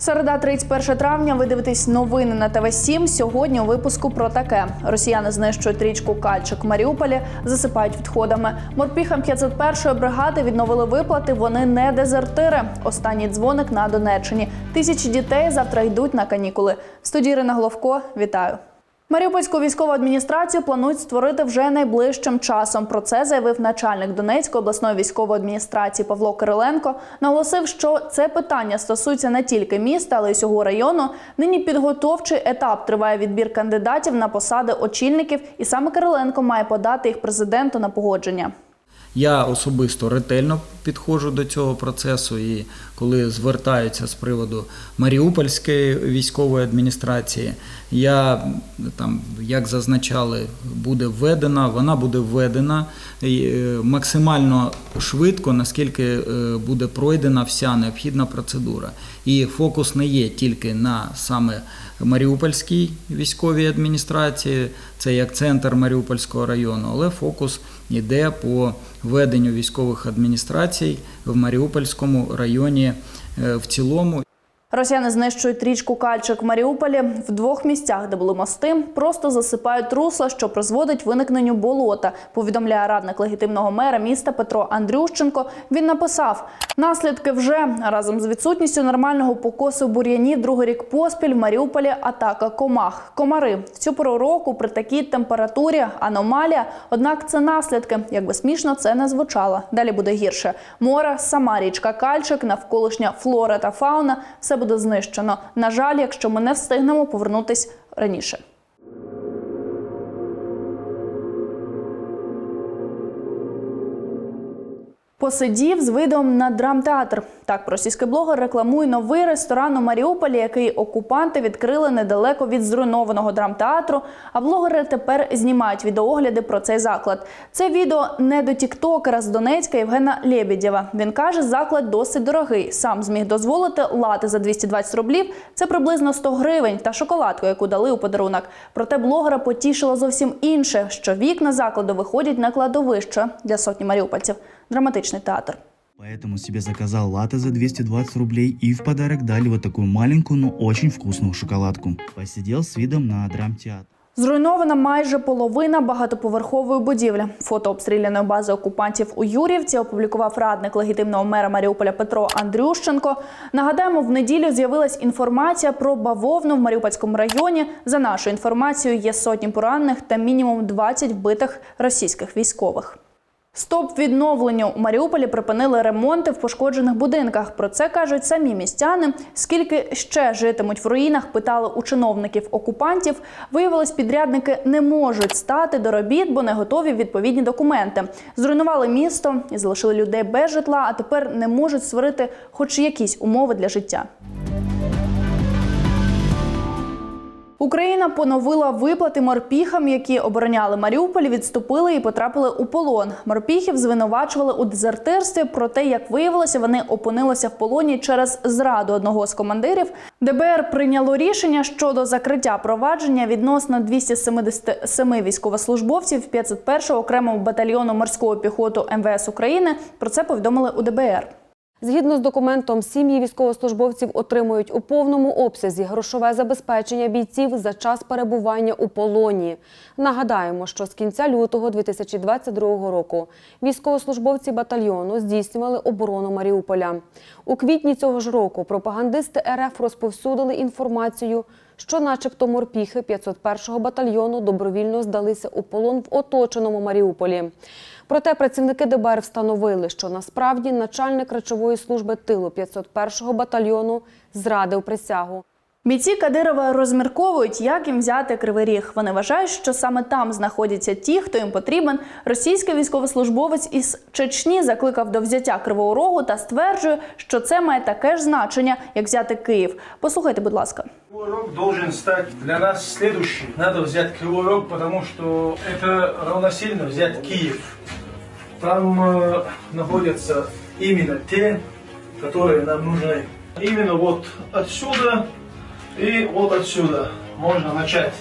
Середа, 31 травня. Ви дивитесь новини на ТВ 7 Сьогодні у випуску про таке: Росіяни знищують річку Кальчик в Маріуполі, засипають відходами. Морпіхам 501-ї бригади відновили виплати. Вони не дезертири. Останній дзвоник на Донеччині. Тисячі дітей завтра йдуть на канікули. В студії Ірина Головко. Вітаю. Маріупольську військову адміністрацію планують створити вже найближчим часом. Про це заявив начальник Донецької обласної військової адміністрації Павло Кириленко. Наголосив, що це питання стосується не тільки міста, але й усього району. Нині підготовчий етап триває відбір кандидатів на посади очільників, і саме Кириленко має подати їх президенту на погодження. Я особисто ретельно підходжу до цього процесу, і коли звертаються з приводу Маріупольської військової адміністрації, я там, як зазначали, буде введена, вона буде введена е, максимально швидко, наскільки е, буде пройдена вся необхідна процедура. І фокус не є тільки на саме Маріупольській військовій адміністрації, це як центр Маріупольського району, але фокус йде по веденню військових адміністрацій в Маріупольському районі е, в цілому. Росіяни знищують річку Кальчик в Маріуполі в двох місцях, де були мости, просто засипають русла, що призводить виникненню болота. Повідомляє радник легітимного мера міста Петро Андрющенко. Він написав: наслідки вже разом з відсутністю нормального покосу бур'яні другий рік поспіль в Маріуполі атака комах. Комари в цю пору року при такій температурі аномалія. Однак це наслідки. Якби смішно це не звучало. Далі буде гірше. Море, сама річка Кальчик, навколишня флора та фауна все буде знищено. На жаль, якщо ми не встигнемо повернутись раніше. Посидів з видом на драмтеатр. Так російський блогер рекламує новий ресторан у Маріуполі, який окупанти відкрили недалеко від зруйнованого драмтеатру. А блогери тепер знімають відеоогляди про цей заклад. Це відео не до тіктокера з Донецька Євгена Лєбідєва. Він каже, заклад досить дорогий. Сам зміг дозволити лати за 220 рублів. Це приблизно 100 гривень та шоколадку, яку дали у подарунок. Проте блогера потішило зовсім інше, що вікна закладу виходять на кладовище для сотні маріупольців. Драматичний театр. Поэтому себе заказал латте за 220 рублей и в подарок дали вот такую маленькую, но очень вкусную шоколадку. Посидел с видом на драмтеатр. Зруйнована майже половина багатоповерхової будівлі. Фото обстріляної бази окупантів у Юрівці опублікував радник легітимного мера Маріуполя Петро Андрющенко. Нагадаємо, в неділю з'явилась інформація про бавовну в Маріупольському районі. За нашою інформацією, є сотні поранених та мінімум 20 вбитих російських військових. Стоп відновленню у Маріуполі припинили ремонти в пошкоджених будинках. Про це кажуть самі містяни. Скільки ще житимуть в руїнах, питали у чиновників окупантів. Виявилось, підрядники не можуть стати до робіт, бо не готові відповідні документи. Зруйнували місто і залишили людей без житла, а тепер не можуть створити хоч якісь умови для життя. Україна поновила виплати морпіхам, які обороняли Маріуполь, відступили і потрапили у полон. Морпіхів звинувачували у дезертирстві. Проте, як виявилося, вони опинилися в полоні через зраду одного з командирів. ДБР прийняло рішення щодо закриття провадження відносно 277 військовослужбовців 501-го окремого батальйону морської піхоти МВС України. Про це повідомили у ДБР. Згідно з документом, сім'ї військовослужбовців отримують у повному обсязі грошове забезпечення бійців за час перебування у полоні. Нагадаємо, що з кінця лютого 2022 року військовослужбовці батальйону здійснювали оборону Маріуполя. У квітні цього ж року пропагандисти РФ розповсюдили інформацію, що, начебто, морпіхи 501-го батальйону добровільно здалися у полон в оточеному Маріуполі. Проте працівники ДБР встановили, що насправді начальник речової служби тилу 501-го батальйону зрадив присягу. Бійці Кадирова розмірковують, як їм взяти кривий ріг. Вони вважають, що саме там знаходяться ті, хто їм потрібен. Російський військовослужбовець із Чечні закликав до взяття Кривого Рогу та стверджує, що це має таке ж значення, як взяти Київ. Послухайте, будь ласка. Кривой Рог должен стать для нас следующий. Надо взять Кривой Рог, потому что это равносильно взять Киев. Там э, находятся именно те, которые нам нужны. Именно вот отсюда и вот отсюда можно начать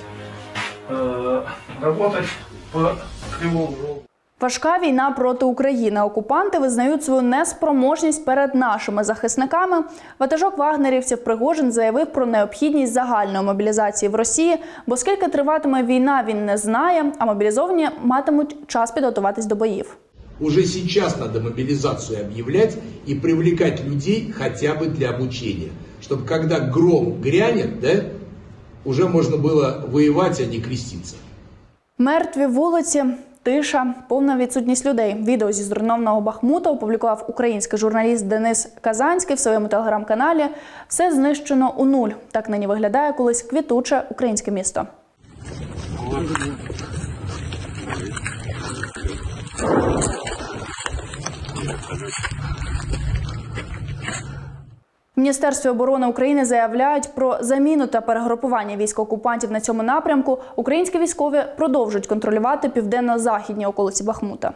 э, работать по Кривому Рогу. Важка війна проти України. Окупанти визнають свою неспроможність перед нашими захисниками. Ватажок вагнерівців Пригожин заявив про необхідність загальної мобілізації в Росії, бо скільки триватиме війна, він не знає, а мобілізовані матимуть час підготуватись до боїв. Уже сейчас надо мобилизацию объявлять и привлекать людей хотя бы для обучения. Чтобы когда гром грянет, да, уже можно было воевать, а не креститься. Мертві вулиці, тиша, повна відсутність людей. Відео зі зруйнованого Бахмута опублікував український журналіст Денис Казанський в своєму телеграм-каналі. Все знищено у нуль. Так нині виглядає колись квітуче українське місто. В Міністерстві оборони України заявляють про заміну та перегрупування військ окупантів на цьому напрямку. Українські військові продовжують контролювати південно-західні околиці Бахмута.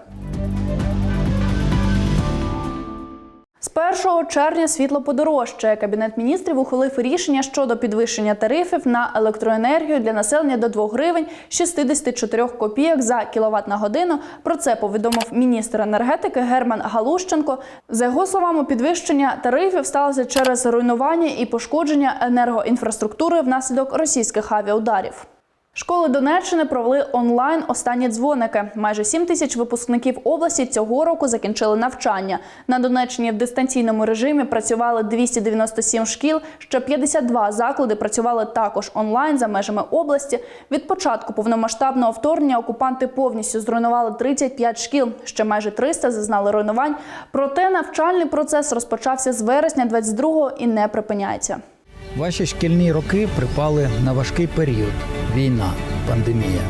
З 1 червня світло подорожчає. Кабінет міністрів ухвалив рішення щодо підвищення тарифів на електроенергію для населення до 2 гривень 64 копійок за кіловат на годину. Про це повідомив міністр енергетики Герман Галущенко. За його словами, підвищення тарифів сталося через руйнування і пошкодження енергоінфраструктури внаслідок російських авіаударів. Школи Донеччини провели онлайн останні дзвоники. Майже 7 тисяч випускників області цього року закінчили навчання. На Донеччині в дистанційному режимі працювали 297 шкіл. Ще 52 заклади працювали також онлайн за межами області. Від початку повномасштабного вторгнення окупанти повністю зруйнували 35 шкіл. Ще майже 300 зазнали руйнувань. Проте навчальний процес розпочався з вересня 22-го і не припиняється. Ваші шкільні роки припали на важкий період війна, пандемія.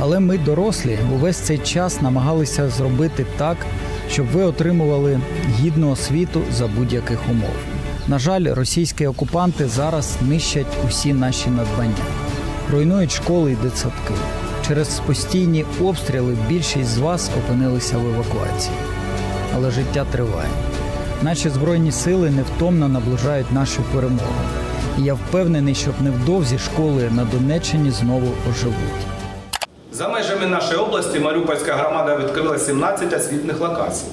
Але ми, дорослі, увесь цей час намагалися зробити так, щоб ви отримували гідну освіту за будь-яких умов. На жаль, російські окупанти зараз нищать усі наші надбання, руйнують школи і дитсадки. Через постійні обстріли більшість з вас опинилися в евакуації. Але життя триває. Наші збройні сили невтомно наближають нашу перемогу. І я впевнений, що невдовзі школи на Донеччині знову оживуть. За межами нашої області Маріупольська громада відкрила 17 освітних локацій.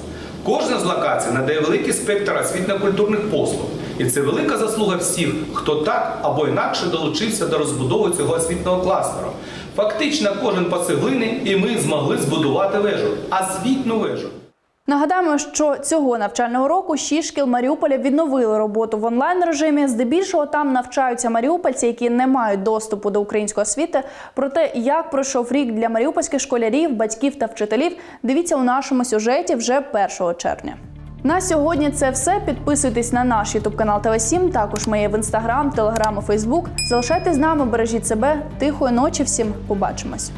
Кожна з локацій надає великий спектр освітньо-культурних послуг. І це велика заслуга всіх, хто так або інакше долучився до розбудови цього освітнього кластеру. Фактично, кожен по цеглини, і ми змогли збудувати вежу, освітну вежу. Нагадаємо, що цього навчального року шість шкіл Маріуполя відновили роботу в онлайн режимі. Здебільшого там навчаються маріупольці, які не мають доступу до української освіти. Про те, як пройшов рік для маріупольських школярів, батьків та вчителів, дивіться у нашому сюжеті вже 1 червня. На сьогодні це все. Підписуйтесь на наш ютуб канал ТВ 7 Також ми є в інстаграм, телеграм фейсбук. Залишайтесь з нами, бережіть себе. Тихої ночі. Всім побачимось.